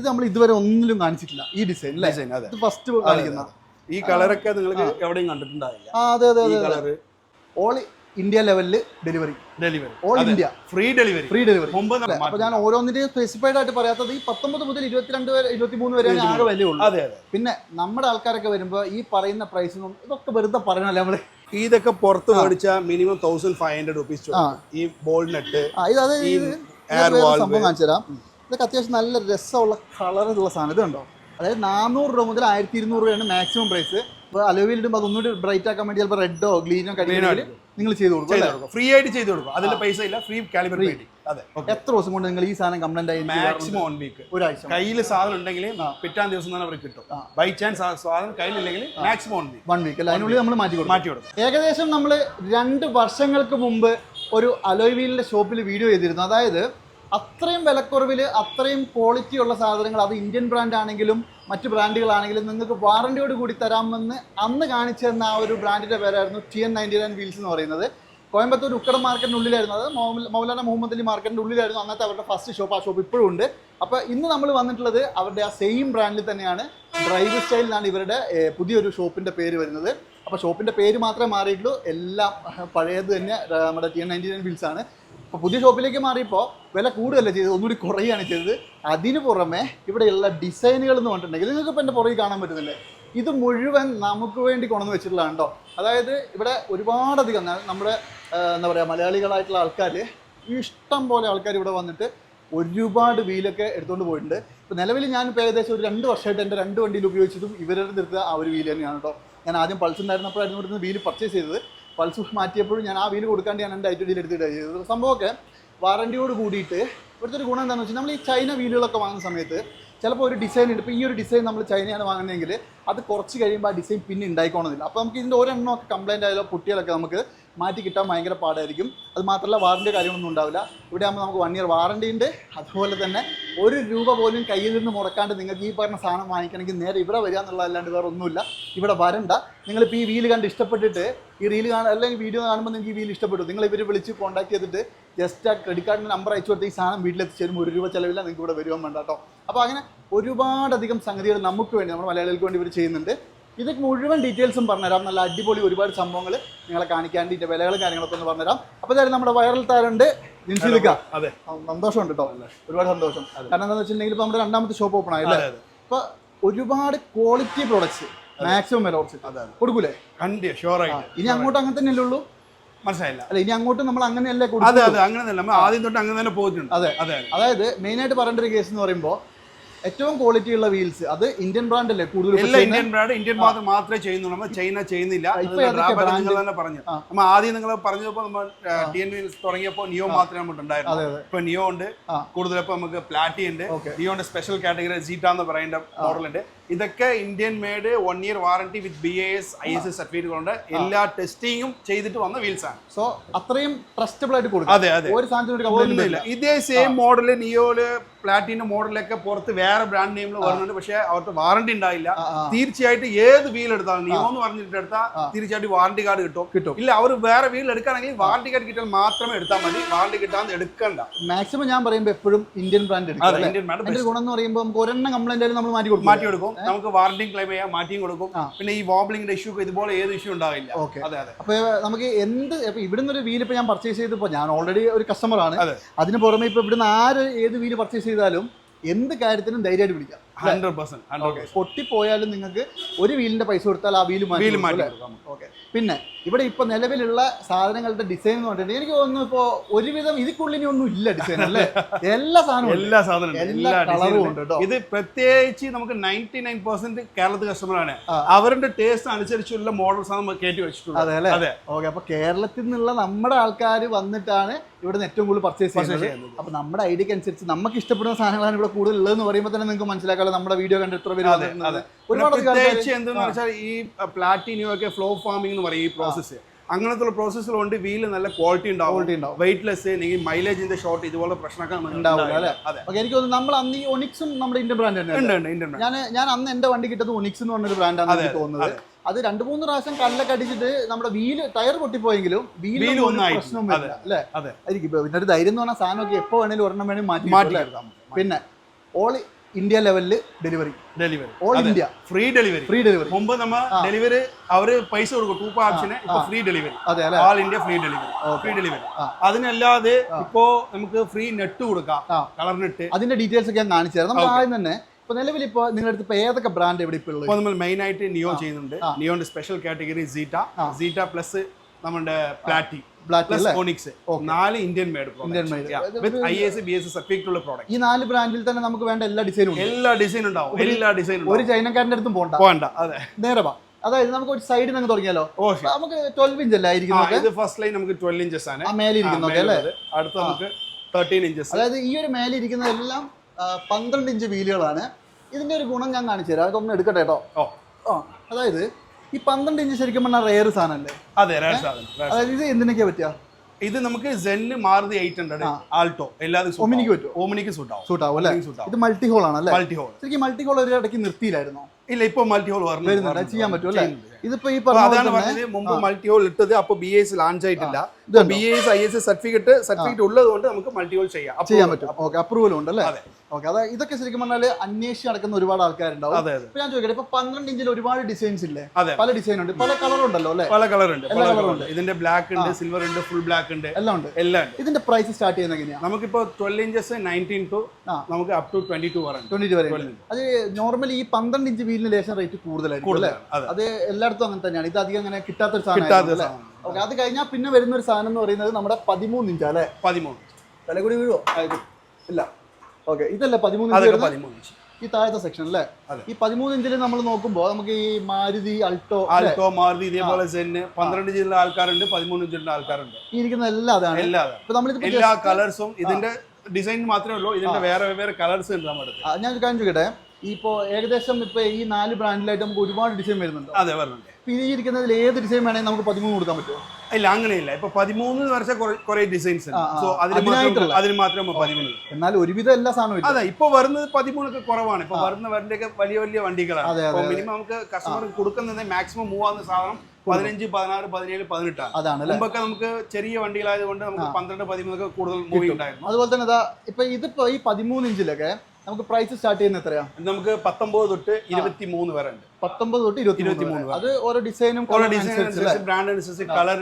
ഇത് നമ്മൾ ഇതുവരെ ഒന്നിലും കാണിച്ചിട്ടില്ല. ഈ ഡിസൈൻ അല്ലേ ഡിസൈൻ അതെ. ഫസ്റ്റ് കാണിക്കുന്ന ഈ കളറൊക്കെ നിങ്ങൾക്ക് എവിടെയും കണ്ടിട്ടുണ്ടാവില്ല. അതെ അതെ ഓൾ ഇന്ത്യ ലെവലിൽ delivery delivery all India free delivery free delivery അപ്പൊ ഞാൻ ഓരോന്നിന്റെയും സ്പെസിഫൈഡ് ആയിട്ട് പറയാത്തത് ഈ പത്തൊമ്പത് മുതൽ ഇരുപത്തിരണ്ട് വരെ ഇരുപത്തിമൂന്ന് വരെ ആകെ വിലയുള്ളൂ അതെ അതെ. പിന്നെ നമ്മുടെ ആൾക്കാരൊക്കെ വരുമ്പോൾ ഈ പറയുന്ന പ്രൈസിനും ഇതൊക്കെ വെറുതെ പറയണല്ലേ നമ്മൾ? ഇതൊക്കെ പുറത്ത് മേടിച്ച minimum thousand five hundred rupees ഈ ബോൾ നെറ്റ് സംഭവം കാണിച്ചു തരാം ഇതൊക്കെ അത്യാവശ്യം നല്ല രസമുള്ള കളറുള്ള സാധനം. ഇതുണ്ടോ? അതായത് നാനൂറ് രൂപ മുതൽ ആയിരത്തി ഇരുന്നൂറ് രൂപയാണ് മാക്സിമം പ്രൈസ് ഇപ്പോൾ അലോവിൽ ഇടുമ്പോൾ അതൊന്നുകൂടി ബ്രൈറ്റ് ആക്കാൻ വേണ്ടി ചിലപ്പോൾ റെഡോ ഗ്ലീനോ കഴിഞ്ഞാൽ നിങ്ങൾ ചെയ്ത് കൊടുക്കും ഫ്രീ ആയിട്ട് ചെയ്ത് കൊടുക്കും. അതിൽ പൈസ ഇല്ല ഫ്രീ കാലിബർ അതെ. എത്ര ദിവസം കൊണ്ട് നിങ്ങൾ ഈ സാധനം കംപ്ലൈന്റ് ആയി? മാക്സിമം വൺ വീക്ക് ഒരാഴ്ച കയ്യിൽ സാധനം ഉണ്ടെങ്കിൽ പിറ്റാൻ ദിവസം തന്നെ അവർക്ക് കിട്ടും. ബൈ ചാൻസ് സാധനം കയ്യിലില്ലെങ്കിൽ maximum one week one week അല്ല? അതിനുള്ളിൽ നമ്മൾ മാറ്റി കൊടുക്കും. മാറ്റി കൊടുക്കും. ഏകദേശം നമ്മൾ രണ്ട് വർഷങ്ങൾക്ക് മുമ്പ് ഒരു അലോയ് വീലിന്റെ ഷോപ്പിൽ വീഡിയോ ചെയ്തിരുന്നു. അതായത് അത്രയും വിലക്കുറവിൽ അത്രയും ക്വാളിറ്റി ഉള്ള സാധനങ്ങൾ അത് ഇന്ത്യൻ ബ്രാൻഡ് ആണെങ്കിലും മറ്റ് ബ്രാൻഡുകളാണെങ്കിലും നിങ്ങൾക്ക് വാറണ്ടിയോട് കൂടി തരാമെന്ന് അന്ന് കാണിച്ചു തന്ന ആ ഒരു ബ്രാൻഡിന്റെ പേരായിരുന്നു T N ninety nine wheels എന്ന് പറയുന്നത്. കോയമ്പത്തൂർ ഉക്കടം മാർക്കറ്റിനുള്ളിലായിരുന്നു. അത് മൗല- മൗലാന മുഹമ്മദ് അലി മാർക്കറ്റിന്റെ ഉള്ളിലായിരുന്നു. അന്നത്തെ അവരുടെ ഫസ്റ്റ് ഷോപ്പ് ആ ഷോപ്പ് ഇപ്പോഴും ഉണ്ട്. അപ്പോൾ ഇന്ന് നമ്മൾ വന്നിട്ടുള്ളത് അവരുടെ ആ സെയിം ബ്രാൻഡിൽ തന്നെയാണ്. ഡ്രൈവ് സ്റ്റൈൽ എന്നാണ് ഇവരുടെ പുതിയൊരു ഷോപ്പിന്റെ പേര് വരുന്നത്. അപ്പോൾ ഷോപ്പിന്റെ പേര് മാത്രമേ മാറിയിട്ടുള്ളൂ. എല്ലാം പഴയത് തന്നെ നമ്മുടെ T N ninety nine wheels ആണ്. അപ്പോൾ പുതിയ ഷോപ്പിലേക്ക് മാറിയപ്പോൾ വില കൂടുതലല്ല ചെയ്തത്? ഒന്നുകൂടി കുറയുകയാണ് ചെയ്തത്. അതിന് പുറമെ ഇവിടെയുള്ള ഡിസൈനുകൾ എന്ന് പറഞ്ഞിട്ടുണ്ടെങ്കിൽ നിങ്ങൾക്ക് ഇപ്പോൾ എന്റെ പുറകിൽ കാണാൻ പറ്റുന്നില്ലേ? ഇത് മുഴുവൻ നമുക്ക് വേണ്ടി കൊണ്ടുവന്ന് വെച്ചിട്ടുള്ളതാണ് കേട്ടോ അതായത് ഇവിടെ ഒരുപാടധികം നമ്മുടെ എന്താ പറയുക മലയാളികളായിട്ടുള്ള ആൾക്കാർ ഇഷ്ടം പോലെ ആൾക്കാർ ഇവിടെ വന്നിട്ട് ഒരുപാട് വീലൊക്കെ എടുത്തുകൊണ്ട് പോയിട്ടുണ്ട്. ഇപ്പോൾ നിലവിൽ ഞാൻ ഇപ്പോൾ ഏകദേശം ഒരു രണ്ട് വർഷമായിട്ട് എന്റെ രണ്ട് വണ്ടിയിൽ ഉപയോഗിച്ചതും ഇവരുടെ നിർത്തുക ആ ഒരു വീൽ തന്നെയാണ് കേട്ടോ ഞാൻ ആദ്യം പൾസ് ഉണ്ടായിരുന്നപ്പോഴായിരുന്നു ഇവിടുന്ന് വീൽ പർച്ചേസ് ചെയ്തത്. പൾസ് മാറ്റിയപ്പോഴും ഞാൻ ആ വീൽ കൊടുക്കാണ്ട് ഞാൻ എന്റെ ഐ ടി എടുത്തിട്ടാണ് ചെയ്തത്. സംഭവമൊക്കെ വാറണ്ടിയോട് കൂടിയിട്ട് ഇവിടുത്തെ ഒരു ഗുണം എന്താണെന്ന് വെച്ചാൽ നമ്മൾ ഈ ചൈന വീലുകളൊക്കെ വാങ്ങുന്ന സമയത്ത് ചിലപ്പോൾ ഒരു ഡിസൈൻ ഉണ്ട്. ഇപ്പോൾ ഈ ഒരു ഡിസൈൻ നമ്മൾ ചൈനയാണ് വാങ്ങുന്നതെങ്കിൽ അത് കുറച്ച് കഴിയുമ്പോൾ ആ ഡിസൈൻ പിന്നെ ഉണ്ടായിക്കോണമെന്നില്ല അപ്പോൾ നമുക്ക് ഇതിന്റെ ഒരെണ്ണമൊക്കെ കംപ്ലൈന്റ് ആയാലോ കുട്ടികളൊക്കെ നമുക്ക് മാറ്റി കിട്ടാൻ ഭയങ്കര പാടായിരിക്കും. അത് മാത്രമല്ല വാറണ്ടി കാര്യങ്ങളൊന്നും ഉണ്ടാവില്ല. ഇവിടെ ആകുമ്പോൾ നമുക്ക് വൺ ഇയർ വാറണ്ടി ഉണ്ട്. അതുപോലെ തന്നെ ഒരു രൂപ പോലും കയ്യിൽ നിന്ന് മുടക്കാണ്ട് നിങ്ങൾക്ക് ഈ പറഞ്ഞ സാധനം വാങ്ങിക്കണമെങ്കിൽ നേരെ ഇവിടെ വരിക എന്നുള്ളതല്ലാണ്ട് വേറെ ഒന്നുമില്ല. ഇവിടെ വരണ്ട. നിങ്ങളിപ്പോൾ ഈ വീൽ കണ്ട് ഇഷ്ടപ്പെട്ടിട്ട് ഈ റീൽ കാണാൻ അല്ലെങ്കിൽ വീഡിയോ കാണുമ്പോൾ നിങ്ങൾക്ക് ഈ വീൽ ഇഷ്ടപ്പെട്ടു. നിങ്ങൾ ഇവർ വിളിച്ച് കോൺടാക്ട് ചെയ്തിട്ട് ജസ്റ്റ് ആ ക്രെഡിറ്റ് കാർഡിന്റെ നമ്പർ അയച്ചു കൊടുത്ത് ഈ സാധനം വീട്ടിലെത്തിച്ച് തരും ഒരു രൂപ ചിലവില്ല നിങ്ങൾക്ക് ഇവിടെ വരുവാൻ വേണ്ട കേട്ടോ. അപ്പോൾ അങ്ങനെ ഒരുപാടധികം സംഗതികൾ നമുക്ക് വേണ്ടി നമ്മുടെ മലയാളികൾക്ക് വേണ്ടി ഇവർ ചെയ്യുന്നുണ്ട്. ഇത് മുഴുവൻ ഡീറ്റെയിൽസും പറഞ്ഞുതരാം. നല്ല അടിപൊളി ഒരുപാട് സംഭവങ്ങൾ നിങ്ങളെ കാണിക്കാണ്ട് ഇതിന്റെ വിലകളും കാര്യങ്ങളൊക്കെ ഒന്ന് പറഞ്ഞുതരാം. അപ്പോൾ ഇതായാലും നമ്മുടെ വൈറൽ താരുണ്ട് ജിൻസിലിക്ക അതെ സന്തോഷമുണ്ട് കേട്ടോ ഒരുപാട് സന്തോഷം. കാരണം എന്താണെന്ന് വെച്ചിട്ടുണ്ടെങ്കിൽ ഇപ്പോൾ നമ്മുടെ രണ്ടാമത്തെ ഷോപ്പ് ഓപ്പൺ ആയല്ലേ അപ്പോൾ ഒരുപാട് ക്വാളിറ്റി പ്രോഡക്റ്റ്സ് മാക്സിമം വില കുറച്ച് അതെ അതെ. കൊടുക്കൂലേ? കണ്ടി ഷുവർ ഇനി അങ്ങോട്ട് അങ്ങനെ തന്നെയല്ലേ ഉള്ളൂ? മനസ്സിലായില്ല. അല്ല ഇനി അങ്ങോട്ട് നമ്മൾ അങ്ങനെയല്ലേ അതെ അതെ. അങ്ങനെ തന്നെ. ആദ്യം തൊട്ട് അങ്ങനെ തന്നെ പോയിട്ടുണ്ട്. അതെ. അതെ അതായത് മെയിനായിട്ട് പറയേണ്ട ഒരു കേസ് എന്ന് പറയുമ്പോൾ ഏറ്റവും ക്വാളിറ്റി ഉള്ള വീൽസ് അത് ഇന്ത്യൻ ബ്രാൻഡ് അല്ലേ? കൂടുതൽ ഇന്ത്യൻ ബ്രാൻഡ് ഇന്ത്യൻ മാത്രം മാത്രമേ ചെയ്യുന്നുള്ളൂ. നമ്മൾ ചൈന ചെയ്യുന്നില്ല? നിങ്ങൾ തന്നെ പറഞ്ഞു. നമ്മൾ ആദ്യം നിങ്ങൾ പറഞ്ഞപ്പോൾ നമ്മൾ ടി എൻ വീൽസ് തുടങ്ങിയപ്പോൾ നിയോ മാത്രമേ നമുക്ക് ഉണ്ടായിരുന്നു. ഇപ്പൊ നിയോ ഉണ്ട്. കൂടുതൽ ഇപ്പൊ നമുക്ക് പ്ലാറ്റി ഉണ്ട്. നിയോന്റെ സ്പെഷ്യൽ കാറ്റഗറി സീറ്റ എന്ന് പറയേണ്ട മോഡൽ ഉണ്ട്. ഇതൊക്കെ Indian made one year warranty with B S I S certificate കൊണ്ട് എല്ലാ ടെസ്റ്റിങ്ങും ചെയ്തിട്ട് വന്ന വീൽസ് ആണ്. സോ അത്രയും ട്രസ്റ്റബിൾ ആയിട്ട് കൊടുക്കും. അതെ അതെ. ഒരു സാധനത്തിന് ഇതേ സെയിം മോഡൽ നിയോൽ പ്ലാറ്റിന്റെ മോഡലൊക്കെ പുറത്ത് വേറെ ബ്രാൻഡ് നെയിമിൽ വരുന്നുണ്ട്. പക്ഷെ അവർക്ക് വാറണ്ടി ഉണ്ടായില്ല. തീർച്ചയായിട്ടും ഏത് വീൽ എടുത്താലും നിയോ എന്ന് പറഞ്ഞിട്ട് എടുത്താൽ തീർച്ചയായിട്ടും വാറണ്ടി കാർഡ് കിട്ടും. കിട്ടും. ഇല്ല അവർ വേറെ വീൽ എടുക്കുകയാണെങ്കിൽ വാറണ്ടി കാർഡ് കിട്ടാൻ മാത്രമേ എടുത്താൽ മതി. വാറണ്ടി കിട്ടാൻ എടുക്കണ്ട. മാക്സിമം ഞാൻ പറയുമ്പോൾ എപ്പോഴും ഇന്ത്യൻ ബ്രാൻഡ് എടുക്കും ഇന്ത്യൻ ബ്രാൻഡ് ഗുണം എന്ന് പറയുമ്പോൾ നമുക്ക് ഒരെണ്ണം കംപ്ലൈന്റ് ആയാലും നമ്മൾ മാറ്റി കൊടുക്കും മാറ്റി കൊടുക്കും. നമുക്ക് വാറണ്ടിയും ക്ലെയിം ചെയ്യാം മാറ്റിയും കൊടുക്കും. പിന്നെ ഈ വോബ്ലിംഗിന്റെ ഇഷ്യൂ ഇതുപോലെ ഏത് ഇഷ്യൂ ഉണ്ടാവില്ല. ഓക്കെ. അതെ അതെ. അപ്പൊ നമുക്ക് എന്ത് ഇപ്പൊ ഇവിടുന്ന് ഒരു വീൽ ഇപ്പൊ ഞാൻ പർച്ചേസ് ചെയ്തപ്പോൾ ഞാൻ ഓൾറെഡി ഒരു കസ്റ്റമർ ആണ്. അതെ. അതിന് പുറമെ ഇപ്പൊ ഇവിടുന്ന് ആര് ഏത് വീൽ പർച്ചേസ് ചെയ്താലും എന്ത് കാര്യത്തിനും ധൈര്യമായിട്ട് പിടിക്കാം. ഹൺഡ്രഡ് പെർസെന്റ് പൊട്ടിപ്പോയാലും നിങ്ങൾക്ക് ഒരു വീലിന്റെ പൈസ കൊടുത്താൽ ആ വീൽ മാറ്റി വീൽ മാറ്റി ഓക്കെ പിന്നെ ഇവിടെ ഇപ്പൊ നിലവിലുള്ള സാധനങ്ങളുടെ ഡിസൈൻ എന്ന് പറഞ്ഞിട്ടുണ്ടെങ്കിൽ എനിക്ക് തോന്നുന്നു ഇപ്പോ ഒരുവിധം ഇതിക്കുള്ളിനി ഒന്നും ഇല്ല ഡിസൈൻ അല്ലേ? എല്ലാ സാധനവും എല്ലാ സാധനവും എല്ലാ കളറും ഉണ്ട് കേട്ടോ ഇത് പ്രത്യേകിച്ച് നമുക്ക് നയന്റി നയൻ പെർസെന്റ് കേരളത്തിൽ കസ്റ്റമറാണ് ആണ് അവരുടെ ടേസ്റ്റ് അനുസരിച്ചുള്ള മോഡൽ സാധനം കയറ്റി വെച്ചിട്ടുള്ളത്. അതെ അല്ലേ? ഓക്കെ അപ്പൊ കേരളത്തിൽ നിന്നുള്ള നമ്മുടെ ആൾക്കാർ വന്നിട്ടാണ് ഇവിടുന്ന് ഏറ്റവും കൂടുതൽ പർച്ചേസ് ചെയ്യുന്നത്. അപ്പൊ നമ്മുടെ ഐഡിയക്ക് അനുസരിച്ച് നമുക്ക് ഇഷ്ടപ്പെടുന്ന സാധനങ്ങളാണ് ഇവിടെ കൂടുതൽ ഉള്ളതെന്ന് പറയുമ്പോൾ തന്നെ നിങ്ങൾക്ക് മനസ്സിലാക്കാമല്ലോ നമ്മുടെ വീഡിയോ കണ്ട് എത്ര പേര്. ഒരുപാട് പിന്നെ പ്രത്യേകിച്ച് എന്തെന്ന് വെച്ചാൽ ഈ പ്ലാറ്റിനിയോ ഒക്കെ ഫ്ലോ ഫാമിംഗ് എന്ന് പറയും ഈ പ്രോസസ്സ് അങ്ങനത്തെ പ്രോസസ്സിലുണ്ട് വീൽ നല്ല ക്വാളിറ്റി ഉണ്ടാവും. വെയിറ്റ്ലെസ് അല്ലെങ്കിൽ മൈലേജിന്റെ ഷോർട്ട് ഇതുപോലെ പ്രശ്നമൊക്കെ നമുക്ക് ഉണ്ടാവില്ല. അല്ലേ? എനിക്ക് തോന്നുന്നു നമ്മൾ അന്ന് ഈ ഒണിക്സും നമ്മുടെ ഇന്ത്യൻ ബ്രാൻഡ് തന്നെ ഞാൻ ഞാൻ അന്ന് എന്റെ വണ്ടി കിട്ടത് ഒണിക്സ് എന്ന് പറഞ്ഞൊരു ബ്രാൻഡാണ് എനിക്ക് തോന്നുന്നത്. അത്. രണ്ടു മൂന്ന് പ്രാവശ്യം കല്ലൊക്കെ അടിച്ചിട്ട് നമ്മുടെ വീൽ ടയർ പൊട്ടിപ്പോയെങ്കിലും വീൽ. പ്രശ്നം വരില്ല അല്ലേ? അതെ. എനിക്ക് പിന്നെ ഒരു ധൈര്യം എന്ന് പറഞ്ഞാൽ സാധനമൊക്കെ എപ്പോ വേണേലും ഒരെണ്ണം വേണേലും മാറ്റി മാറ്റി പിന്നെ ഓൾ ഇന്ത്യ ലെവലിൽ delivery. Delivery. All India free delivery. Free delivery. മുമ്പ് നമ്മൾ ഡെലിവറി അവർ പൈസ കൊടുക്കും. ടൂപ്പ് ആപ്ഷന് ഇപ്പൊ ഫ്രീ ഡെലിവറി. അതെ അല്ലേ? All India free delivery. Free delivery. അതിനല്ലാതെ ഇപ്പോ നമുക്ക് ഫ്രീ നെറ്റ് കൊടുക്കാം. കളർ നെറ്റ് അതിന്റെ ഡീറ്റെയിൽസ് ഒക്കെ ഞാൻ കാണിച്ചു തരാം. നമ്മൾ ആദ്യം തന്നെ ഇപ്പൊ നിലവിൽ ഇപ്പൊ നിങ്ങളുടെ അടുത്ത് ഏതൊക്കെ ബ്രാൻഡ് എവിടെ ഇപ്പോൾ ഉള്ളത്? നമ്മൾ മെയിൻ ആയിട്ട് നിയോ ചെയ്യുന്നുണ്ട്. നിയോന്റെ special category Zeta Zeta plus നമ്മുടെ പ്ലാറ്റി നാല് Indian made Indian made. With I S B S certificate ഉള്ള പ്രോഡക്റ്റ് ഈ നാല് ബ്രാൻഡിൽ തന്നെ നമുക്ക് വേണ്ട എല്ലാ ഡിസൈനും എല്ലാ ഡിസൈൻ ഉണ്ടാവും. എല്ലാ ഡിസൈൻ ഒരു ചൈനക്കാരന്റെ അടുത്തും പോകണ്ട പോകണ്ട അതെ. നേരെ വാ. അതായത് നമുക്ക് ഒരു സൈഡിൽ നിന്ന് തുടങ്ങിയാലോ? നമുക്ക് ട്വൽവ് ഇഞ്ച് അല്ലേ ആ, ആയിരിക്കുന്നത്? ഇത് ഫസ്റ്റ് ലൈൻ നമുക്ക് ട്വൽവ് ഇഞ്ചസ് ആണ്. മേലെ അല്ലേ? മേലുള്ളത്. അടുത്ത നമുക്ക് തേർട്ടീൻ ഇഞ്ചസ് അതായത് ഈ ഒരു മേലെ ഇരിക്കുന്നതെല്ലാം പന്ത്രണ്ട് ഇഞ്ച് വീലുകളാണ്. ഇതിന്റെ ഒരു ഗുണം ഞാൻ കാണിച്ചു തരാം. അതൊന്ന് എടുക്കട്ടെ കേട്ടോ അതായത് ഈ പന്ത്രണ്ട് ഇഞ്ച് ശരിക്കും പറഞ്ഞാൽ റെയർ സാധനല്ലേ? അതെ റേർ സാധനം rare. അതായത് ഇത് എന്തിനൊക്കെയാ പറ്റുക ഇത് നമുക്ക് ജെന്ന് മാറുതി എയ്റ്റ് ഹൺഡ്രഡ് ആൾട്ടോ എല്ലാതും ഒമിനിക്ക് പറ്റുമോ? ഓമിനിക്ക് സൂട്ട് ആവും. സൂട്ട് ആവും അല്ലേ? ആവും ഇത് മൾട്ടി ഹോൾ ആണല്ലേ? മൾട്ടി ഹോൾ ശരിക്കും മൾട്ടി ഹോൾ ഒരു ഇടയ്ക്ക് നിർത്തിയില്ലായിരുന്നോ? ഇല്ല ഇപ്പൊ മൾട്ടി ഹോൾ വരുന്നുണ്ട് അത് ചെയ്യാൻ പറ്റും അല്ലേ? ഇതിപ്പോ ഈ അതാണ് പറഞ്ഞത് മുമ്പ് മൾട്ടി ഹോൾ ഇട്ടത് അപ്പൊ ബി എസ് ലാഞ്ച് ആയിട്ടില്ല? B S I S certificate certificate ഉള്ളത് കൊണ്ട് നമുക്ക് മൾട്ടി ഹോൾ ചെയ്യാം ചെയ്യാൻ പറ്റും. ഓക്കെ അപ്രൂവൽ ഉണ്ട് അല്ലേ. ഓക്കെ അതാ ഇതൊക്കെ ശരിക്കും പറഞ്ഞാൽ അന്വേഷിച്ച് നടക്കുന്ന ഒരുപാട് ആൾക്കാരുണ്ടാവും. ഞാൻ ചോദിക്കട്ടെ ഇപ്പൊ പന്ത്രണ്ട് ഇഞ്ചിൽ ഒരുപാട് ഡിസൈൻസ് ഇല്ലേ? പല ഡിസൈൻ ഉണ്ട്. പല കളർ ഉണ്ടല്ലോ അല്ലേ? പല കളർ ഉണ്ട് പല കളർ ഉണ്ട്. ഇതിന്റെ ബ്ലാക്ക് ഉണ്ട് സിൽവർ ഉണ്ട് ഫുൾ ബ്ലാക്ക് ഉണ്ട്. എല്ലാം ഉണ്ട്. എല്ലാം ഉണ്ട്. ഇതിന്റെ പ്രൈസ് സ്റ്റാർട്ട് ചെയ്യുന്ന എങ്ങനെയാ? നമുക്കിപ്പോ ട്വൽവ് ഇഞ്ചസ് നയന്റീൻ ടു നമുക്ക് അപ് ടു ട്വന്റി ടു വരെ ട്വന്റി വരെ ഉണ്ട്. അത് നോർമലി ഈ പന്ത്രണ്ട് ഇഞ്ച് വീലിന് ലേശം റേറ്റ് കൂടുതലായിരിക്കും അല്ലേ? അതെ. അത് എല്ലായിടത്തും അങ്ങനെ തന്നെയാണ്. ഇത് അധികം അങ്ങനെ കിട്ടാത്തൊരു കിട്ടാത്ത സാധനം. ഓക്കെ അത് കഴിഞ്ഞാൽ പിന്നെ വരുന്ന ഒരു സാധനം എന്ന് പറയുന്നത് നമ്മുടെ പതിമൂന്ന് ഇഞ്ച് അല്ലേ? പതിമൂന്ന്. വില കൂടി വീഴുവോ? ഇല്ല. ഓക്കെ ഇതല്ലേ പതിമൂന്ന് ഇഞ്ച് അതൊക്കെ പതിമൂന്ന് ഇഞ്ച്. ഈ താഴത്തെ സെക്ഷൻ അല്ലേ? ഈ പതിമൂന്ന് ഇഞ്ചിൽ നമ്മൾ നോക്കുമ്പോൾ നമുക്ക് ഈ മാരുതി അൾട്ടോ അൾട്ടോ മാരുതി ഇതേപോലെ സെന്ന് പന്ത്രണ്ട് ഇഞ്ചിലുള്ള ആൾക്കാരുണ്ട് പതിമൂന്ന് ഇഞ്ചിലുള്ള ആൾക്കാരുണ്ട്. ഈ ഇരിക്കുന്ന എല്ലാ അതാണ്. എല്ലാ എല്ലാ കളേഴ്സും ഇതിന്റെ ഡിസൈൻ മാത്രമേ ഉള്ളൂ ഇതിന്റെ വേറെ വേറെ കളേഴ്സ് ഉണ്ട് നമ്മുടെ ഞാൻ കാണിച്ചു കാര്യം ഇപ്പോ ഏകദേശം ഇപ്പൊ ഈ നാല് ബ്രാൻഡിലായിട്ട് നമുക്ക് ഒരുപാട് ഡിസൈൻ വരുന്നുണ്ട്. അതെ വരുന്നുണ്ട്. ഈ ഇരിക്കുന്നതിൽ ഏത് ഡിസൈൻ വേണമെങ്കിൽ നമുക്ക് പതിമൂന്ന് കൊടുക്കാൻ പറ്റുമോ? ഇല്ല അങ്ങനെയില്ല. ഇപ്പൊ പതിമൂന്ന് വർഷം കുറെ ഡിസൈൻസ് അതിന് മാത്രം അതിന് മാത്രം പതിമൂന്ന് എന്നാൽ ഒരുവിധം എല്ലാ സാധനവും അതെ ഇപ്പൊ വരുന്നത് പതിമൂന്നൊക്കെ കുറവാണ്. ഇപ്പൊ വരുന്ന വരുന്നൊക്കെ വലിയ വലിയ വണ്ടികളാണ്. മിനിമം നമുക്ക് കസ്റ്റമർ കൊടുക്കുന്നത് മാക്സിമം മൂവാകുന്ന സാധനം പതിനഞ്ച് പതിനാറ് പതിനേഴ് പതിനെട്ടാണ്. അതാണ് മുമ്പൊക്കെ നമുക്ക് ചെറിയ വണ്ടികളായത് കൊണ്ട് നമുക്ക് പന്ത്രണ്ട് പതിമൂന്നൊക്കെ കൂടുതൽ മൂവി ഉണ്ടായിരുന്നു. അതുപോലെ തന്നെ ഇപ്പൊ ഇതിപ്പോ ഈ പതിമൂന്ന് ഇഞ്ചിലൊക്കെ നമുക്ക് പ്രൈസ് സ്റ്റാർട്ട് ചെയ്യുന്ന എത്രയാ? നമുക്ക് പത്തൊമ്പത് തൊട്ട് ഇരുപത്തി മൂന്ന് വരെ ഉണ്ട്. പത്തൊമ്പത് തൊട്ട് ഇരുപത്തി മൂന്ന് അത് ഓരോ ഡിസൈനും ഓരോ ഡിസൈൻ അനുസരിച്ച് ബ്രാൻഡ് അനുസരിച്ച് കളർ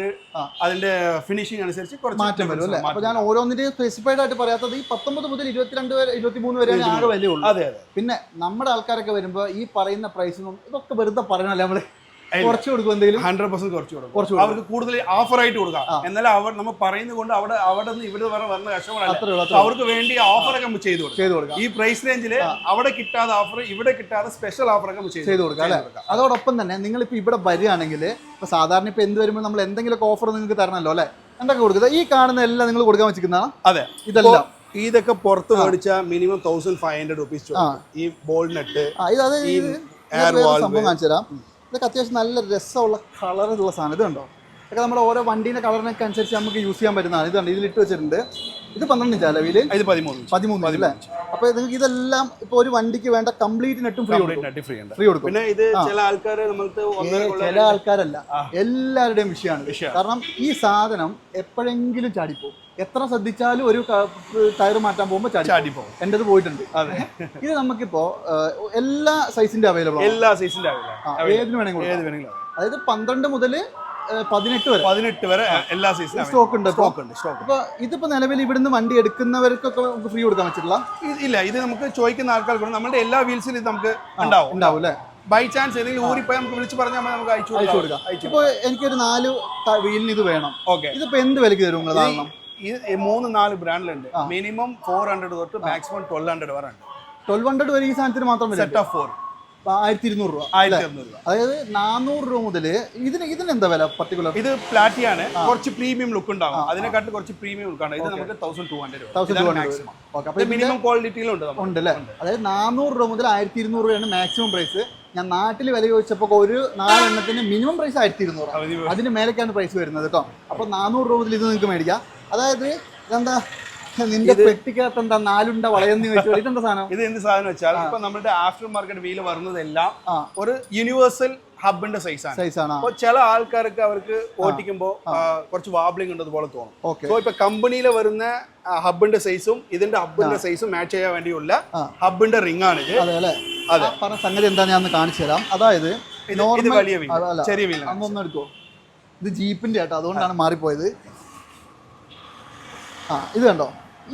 അതിന്റെ ഫിനിഷിംഗ് അനുസരിച്ച് കുറച്ച് മാറ്റം വരും അല്ലേ? അപ്പൊ ഞാൻ ഓരോന്നിന്റെയും സ്പെസിഫൈഡ് ആയിട്ട് പറയാത്തത് ഈ പത്തൊമ്പത് മുതൽ ഇരുപത്തിരണ്ട് വരെ ഇരുപത്തി മൂന്ന് വരെയാണ് ആകെ വിലയുള്ളൂ അതെ അതെ. പിന്നെ നമ്മുടെ ആൾക്കാരൊക്കെ വരുമ്പോ ഈ പറയുന്ന പ്രൈസിനും ഇതൊക്കെ വെറുതെ പറയണല്ലേ നമ്മൾ. കുറച്ച് കൊടുക്കും എന്തെങ്കിലും? ഹൺഡ്രഡ് പെർസെന്റ് കുറച്ച് കൊടുക്കും. അവർക്ക് കൂടുതൽ ഓഫർ ആയിട്ട് കൊടുക്കാം. എന്നാലും അവർ നമ്മൾ പറയുന്നത് കൊണ്ട് അവിടെ അവിടെ നിന്ന് ഇവിടെ വരെ വരുന്ന കഷ്ടമാണ് അവർക്ക് വേണ്ടി ഓഫർ ഒക്കെ നമ്മൾ ചെയ്തു കൊടുക്കും. ഈ പ്രൈസ് റേഞ്ചിൽ അവിടെ കിട്ടാതെ ഓഫർ ഇവിടെ കിട്ടാതെ സ്പെഷ്യൽ ഓഫർ ഒക്കെ ചെയ്തു കൊടുക്കാം അല്ലേ? അതോടൊപ്പം തന്നെ നിങ്ങൾ ഇപ്പൊ ഇവിടെ വരികയാണെങ്കിൽ ഇപ്പൊ സാധാരണ ഇപ്പൊ എന്ത് വരുമ്പോൾ നമ്മൾ എന്തെങ്കിലും ഓഫർ നിങ്ങൾക്ക് തരണമല്ലോ അല്ലേ? എന്തൊക്കെ കൊടുക്കുന്നത്? ഈ കാണുന്ന എല്ലാം നിങ്ങൾ കൊടുക്കാൻ വെച്ചിരിക്കുന്നതാണ്? അതെ. ഇതെല്ലാം. ഇതൊക്കെ പുറത്ത് മേടിച്ച minimum thousand five hundred rupees ഈ ബോൾ നെറ്റ് ഈ എയർ വാൾ സംഭവം കാണിച്ചു തരാം ഇതൊക്കെ അത്യാവശ്യം നല്ല രസമുള്ള കളറുള്ള സാധനം. ഇത് കണ്ടോ? ഇതൊക്കെ നമ്മുടെ ഓരോ വണ്ടീന്റെ കളറിനൊക്കെ അനുസരിച്ച് നമുക്ക് യൂസ് ചെയ്യാൻ പറ്റുന്നതാണ് ഇത് കണ്ടോ? ഇതിലിട്ട് വെച്ചിട്ടുണ്ട്. ഇത് പന്ത്രണ്ട് ഇഞ്ചാലോ വീൽ ഇത് പതിമൂന്ന് പതിമൂന്ന് അല്ലേ? അപ്പൊ നിങ്ങൾക്ക് ഇതെല്ലാം ഇപ്പൊ ഒരു വണ്ടിക്ക് വേണ്ട കംപ്ലീറ്റ് നെറ്റും ഫ്രീ കൊടുക്കും. നെറ്റ് ഫ്രീ ഉണ്ട്. ഫ്രീ കൊടുക്കും. പിന്നെ ഇത് ചില ആൾക്കാർ നമ്മൾക്ക് ചില ആൾക്കാരല്ല. എല്ലാവരുടെയും വിഷയമാണ്. വിഷയം. കാരണം ഈ സാധനം എപ്പോഴെങ്കിലും ചാടിപ്പോവും. എത്ര ശ്രദ്ധിച്ചാലും ഒരു ടയർ മാറ്റാൻ പോകുമ്പോൾ ചാടി പോകും. എന്റെത് പോയിട്ടുണ്ട്. അതെ. ഇത് നമുക്കിപ്പോ എല്ലാ സൈസിന്റെ അവൈലബിൾ എല്ലാ സൈസിന്റെ അവൈലബിൾ ഏതിന് വേണമെങ്കിലും. ഏത് വേണമെങ്കിലും അതായത് പന്ത്രണ്ട് മുതൽ പതിനെട്ട് വരെ. പതിനെട്ട് വരെ എല്ലാ സൈസിലും സ്റ്റോക്ക് ഉണ്ട് സ്റ്റോക്ക് ഉണ്ട് സ്റ്റോക്ക് അപ്പൊ ഇതിപ്പോ നിലവിൽ ഇവിടുന്ന് വണ്ടി എടുക്കുന്നവർക്കൊക്കെ നമുക്ക് ഫ്രീ കൊടുക്കാൻ പറ്റില്ല? ഇല്ല ഇത് നമുക്ക് ചോദിക്കുന്ന ആൾക്കാർക്ക് നമ്മുടെ എല്ലാ വീൽസിലും ഇത് നമുക്ക് ഉണ്ടാവും. ഉണ്ടാവും അല്ലേ? ബൈ ചാൻസ് ഏതെങ്കിലും ഊരിപ്പോയി നമുക്ക് വിളിച്ച് പറഞ്ഞാൽ നമുക്ക് അയച്ചു അയച്ചു കൊടുക്കാം. ഇപ്പൊ എനിക്കൊരു നാല് വീലിന് ഇത് വേണം. ഓക്കെ ഇതിപ്പോ എന്ത് വിലക്ക് തരും നിങ്ങൾ കാരണം ഈ മൂന്ന് നാല് ബ്രാൻഡിലുണ്ട് മിനിമം ഫോർ ഹൺഡ്രഡ് തൊട്ട് മാക്സിമം ട്വൽവ് ഹൺഡ്രഡ് വരെ ഉണ്ട്. ട്വൽവ് ഹൺഡ്രഡ് വരെ ഈ സാധനത്തിന് മാത്രം സെറ്റ് ഓഫ് ഫോർ ആയിരത്തി ഇരുന്നൂറ് രൂപ. ആയിരത്തി അറുന്നൂറ് രൂപ. അതായത് നാനൂറ് രൂപ മുതൽ ഇതിന് ഇതിന് എന്താ വില പർട്ടിക്കുലർ ഇത് പ്ലാറ്റിയാണ് കുറച്ച് പ്രീമിയം ലുക്ക് ഉണ്ടാവും. അതിനെക്കാട്ടും കുറച്ച് പ്രീമിയം ലുക്ക് ഇത് നമുക്ക് thousand two hundred thousand two hundred maximum okay അപ്പോൾ മിനിമം ക്വാളിറ്റിയിലുണ്ട് ഉണ്ട് അല്ലേ? അതായത് നാനൂറ് രൂപ മുതൽ ആയിരത്തി ഇരുന്നൂറ് രൂപയാണ് മാക്സിമം പ്രൈസ് ഞാൻ നാട്ടിൽ വില ചോദിച്ചപ്പോൾ ഒരു നാലെണ്ണത്തിന് മിനിമം പ്രൈസ് ആയിരത്തി ഇരുന്നൂറ് അതിന് മേലേക്കാണ് പ്രൈസ് വരുന്നത് കേട്ടോ അപ്പോൾ നാനൂറ് രൂപ മുതൽ ഇത് നിങ്ങൾക്ക് മേടിക്കാം. അതായത് ഇതെന്താ? നിന്റെ പെട്ടിക്കകത്ത് എന്താ നാലുണ്ട വളയെന്ന് ചോദിച്ചു ഇതെന്താ സാധനം? ഇത് എന്ത് സാധനം വെച്ചാൽ ഇപ്പൊ നമ്മുടെ ആഫ്റ്റർ മാർക്കറ്റ് വീൽ വരുന്നതെല്ലാം ഒരു യൂണിവേഴ്സൽ ഹബിന്റെ സൈസ് ആണ്. അപ്പോൾ ചില ആൾക്കാർക്ക് അവർക്ക് ഓട്ടിക്കുമ്പോൾ കുറച്ച് വാബ്ലിംഗ് ഉണ്ട് അതുപോലെ തോന്നും. സോ ഇപ്പൊ കമ്പനിയിൽ വരുന്ന ഹബിന്റെ സൈസും ഇതിന്റെ ഹബിന്റെ സൈസും മാച്ച് ചെയ്യാൻ വേണ്ടിയുള്ള. ഹബിന്റെ റിംഗ് ആണ് ഇത്. അതെ അല്ലേ? അതെ. പറഞ്ഞ സംഗതി എന്താ ഞാൻ കാണിച്ചു തരാം. അതായത്. ചെറിയ എടുക്കോ ഇത് ജീപ്പിന്റെ ആട്ടോ അതുകൊണ്ടാണ് മാറിപ്പോയത്. ആ ഇത് കണ്ടോ?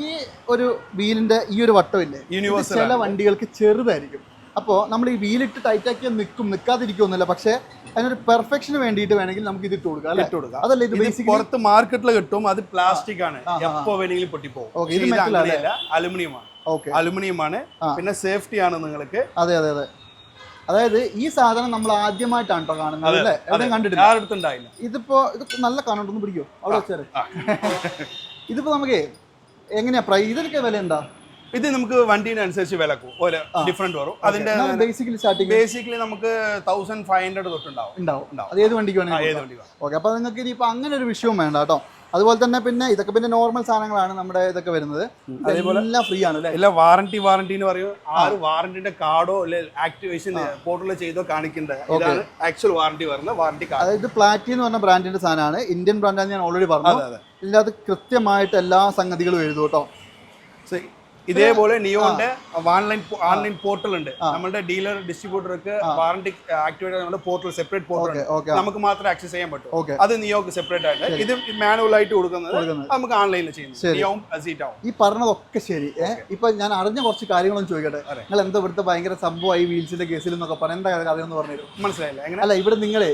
ഈ ഒരു വീലിന്റെ ഈ ഒരു വട്ടമില്ലേ? യൂണിവേഴ്സൽ ചില വണ്ടികൾക്ക് ചെറുതായിരിക്കും. അപ്പോൾ നമ്മൾ ഈ വീലിട്ട് ടൈറ്റ് ആക്കിയാൽ നിൽക്കും നിൽക്കാതിരിക്കുമൊന്നുമില്ല പക്ഷേ അതിനൊരു പെർഫെക്ഷന് വേണ്ടിയിട്ട് വേണമെങ്കിൽ നമുക്ക് ഇത് ഇട്ട് കൊടുക്കാം അല്ലേ? ഇട്ട് കൊടുക്കാം. അതല്ല ഇത് ബേസിക് പുറത്ത് മാർക്കറ്റിൽ കിട്ടും. അത് പ്ലാസ്റ്റിക് ആണ്. എപ്പോ വേണമെങ്കിലും പൊട്ടിപ്പോകും ഇത് അലുമിനിയം ആണ് ഓക്കെ അലുമിനിയം ആണ് പിന്നെ സേഫ്റ്റി ആണ് നിങ്ങൾക്ക്. അതെ അതെ അതെ. അതായത് ഈ സാധനം നമ്മൾ ആദ്യമായിട്ടാണ് കേട്ടോ കാണുന്നത് അല്ലേ? എവിടെയും കണ്ടിട്ടില്ല. ഇതിപ്പോ ഇത് നല്ല കാണുന്നുണ്ട്? ഒന്ന് പിടിക്കോ. അവിടെ വെച്ചാൽ ഇതിപ്പോ നമുക്ക് എങ്ങനെയാ പ്രൈസ് ഇതിനൊക്കെ വില എന്താ? ഇത് നമുക്ക് വണ്ടീനെ അനുസരിച്ച് വില ഓരോ ഡിഫറെന്റ് വരും. അതിന്റെ ബേസിക്കലി സ്റ്റാർട്ടിംഗ് ബേസിക്കലി നമുക്ക് തൗസൻഡ് ഫൈവ് ഹൺഡ്രഡ് തൊട്ടുണ്ടാവും. ഉണ്ടാവും. അത് ഏത് വണ്ടിക്ക് വേണമെങ്കിൽ. ഓക്കെ അപ്പൊ നിങ്ങൾക്ക് ഇതിപ്പോ അങ്ങനെ ഒരു വിഷയവും വേണ്ട കേട്ടോ. അതുപോലെ തന്നെ പിന്നെ ഇതൊക്കെ പിന്നെ നോർമൽ സാധനങ്ങളാണ് നമ്മുടെ ഇതൊക്കെ വരുന്നത്. അതേപോലെ എല്ലാം ഫ്രീ ആണ് അല്ലേ എല്ലാം വാറണ്ടി വാറണ്ടി എന്ന് പറയും. ആറ് വാറണ്ടിന്റെ കാർഡോ അല്ലെ ആക്ടിവേഷൻ പോർട്ടലോ ചെയ്തോ കാണിക്കേണ്ടത് ഇതാണ് ആക്ച്വൽ വാറണ്ടി വരുന്ന വാറണ്ടി കാർഡ് അതായത് പ്ലാറ്റി എന്ന് പറഞ്ഞ ബ്രാൻഡിന്റെ സാധനമാണ്. ഇന്ത്യൻ ബ്രാൻഡാണ് ഞാൻ ഓൾറെഡി പറഞ്ഞു. അതെ അത് കൃത്യമായിട്ട് എല്ലാ സംഗതികളും എഴുതും കേട്ടോ. ഇതേപോലെ നിയോന്റെ ഓൺലൈൻ ഓൺലൈൻ പോർട്ടൽ ഉണ്ട്. നമ്മുടെ ഡീലർ ഡിസ്ട്രിബ്യൂട്ടർക്ക് വാറണ്ടി ആക്ടിവേറ്റ് നമ്മുടെ പോർട്ടൽ സെപ്പറേറ്റ് പോർട്ടൽ നമുക്ക് മാത്രം ആക്സസ് ചെയ്യാൻ പറ്റും. അത് നിയോക്ക് സെപ്പറേറ്റ് ആയിട്ട്. ഇത് മാനുവൽ ആയിട്ട് കൊടുക്കുന്നത്. നമുക്ക് ഓൺലൈനിൽ ചെയ്യുന്നത് അസീറ്റാവും ഈ പറഞ്ഞതൊക്കെ ശരി. ഇപ്പൊ ഞാൻ അറിഞ്ഞ കുറച്ച് കാര്യങ്ങളൊന്നും ചോദിക്കട്ടെ. നിങ്ങൾ എന്താ ഇവിടുത്തെ ഭയങ്കര സംഭവമായി വീൽസിന്റെ കേസിൽ എന്നൊക്കെ പറഞ്ഞു എന്താ കാര്യം എന്ന് പറഞ്ഞു മനസ്സിലായില്ല? എങ്ങനെ? അല്ല ഇവിടെ നിങ്ങളെ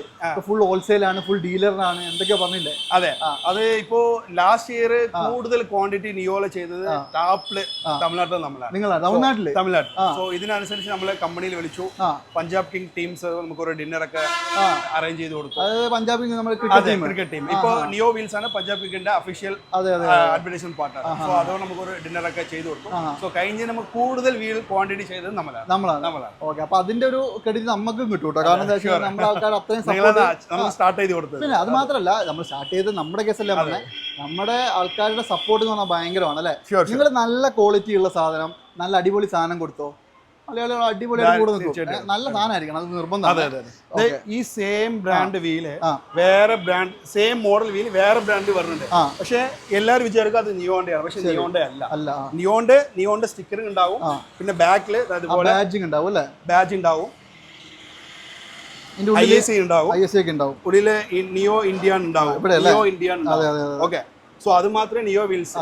ഫുൾ ഹോൾസെയിൽ ആണ് ഫുൾ ഡീലറിനാണ് എന്തൊക്കെയാ പറഞ്ഞില്ലേ? അതെ. അത് ഇപ്പോ ലാസ്റ്റ് ഇയർ കൂടുതൽ ക്വാണ്ടിറ്റി നിയോല ചെയ്തത് ടാപ്പിൽ തമിഴ്നാട്ടിൽ നമ്മളാണ്. നിങ്ങളാ? തമിഴ്നാട്ടിൽ? തമിഴ്നാട് സോ ഇതിനനുസരിച്ച് നമ്മളെ കമ്പനിയിൽ വിളിച്ചു. പഞ്ചാബ് കിങ് ടീംസ് നമുക്ക് ഒരു ഡിന്നർ ഒക്കെ അറേഞ്ച് ചെയ്ത് കൊടുത്തു. പഞ്ചാബ് കിങ് നമ്മൾ ക്രിക്കറ്റ് ടീം ഇപ്പോ നിയോ വീൽസ് ആണ് പഞ്ചാബ് കിങ്ങിന്റെ അഫീഷ്യൽ അതെ അതെ അഡ്വർടൈസ്മെന്റ് പാർട്ണർ സോ അതുകൊണ്ട് നമുക്ക് ഒരു ഡിന്നർ ഒക്കെ ചെയ്തു കൊടുത്തു. സോ കഴിഞ്ഞ നമുക്ക് കൂടുതൽ വീൽ ക്വാണ്ടിറ്റി ചെയ്തത് നമ്മളാണ്. നമ്മളാണ്. നമ്മളാണ്. ഓക്കെ അപ്പൊ അതിന്റെ ഒരു ക്രെഡിറ്റ് നമുക്കും കിട്ടും കേട്ടോ. കാരണം എന്താ വെച്ചാൽ നമ്മുടെ ആൾക്കാർ അത്രയും സ്റ്റാർട്ട് ചെയ്ത് കൊടുത്തത്. പിന്നെ അത് മാത്രമല്ല നമ്മൾ സ്റ്റാർട്ട് ചെയ്ത് നമ്മുടെ കേസല്ലേ പറഞ്ഞത് നമ്മുടെ ആൾക്കാരുടെ സപ്പോർട്ട് എന്ന് പറഞ്ഞാൽ ഭയങ്കരമാണ് അല്ലെ? നിങ്ങൾ നല്ല ക്വാളിറ്റി ഉള്ള സാധനം നല്ല അടിപൊളി സാധനം കൊടുത്തോ? മലയാളികൾ അടിപൊളിയായിട്ട് കൂടെ നിൽക്കും തീർച്ചയായിട്ടും. ഏ, നല്ല സാധനമായിരിക്കണം അത് നിർബന്ധം നിർബന്ധമാണ് ഈ സെയിം ബ്രാൻഡ് വീൽ. വേറെ ബ്രാൻഡ് സെയിം മോഡൽ വീൽ വേറെ ബ്രാൻഡ് വരുന്നുണ്ട്. പക്ഷെ എല്ലാവരും വിചാരിക്കും അത് നിയോണ്ടയാണ് ആണ്. പക്ഷെ നിയോന്റെ അല്ല. അല്ല നിയോണ്ട് നിയോണ്ട് സ്റ്റിക്കറിംഗ് ഉണ്ടാവും. പിന്നെ ബാക്കിൽ ബാജിങ് ഉണ്ടാവും അല്ലേ? ബാജ് ഉണ്ടാവും ഇതിന്റെ ഐ ഉള്ളിൽ എസ് സി ഉണ്ടാവും ഐ എസ് ഒക്കെ ഉണ്ടാവും ഉള്ളിൽ നിയോ ഇന്ത്യ ഉണ്ടാവും നിയോ ഇന്ത്യ ഓക്കെ സോ അത് മാത്രമേ നിയോ വീൽസ്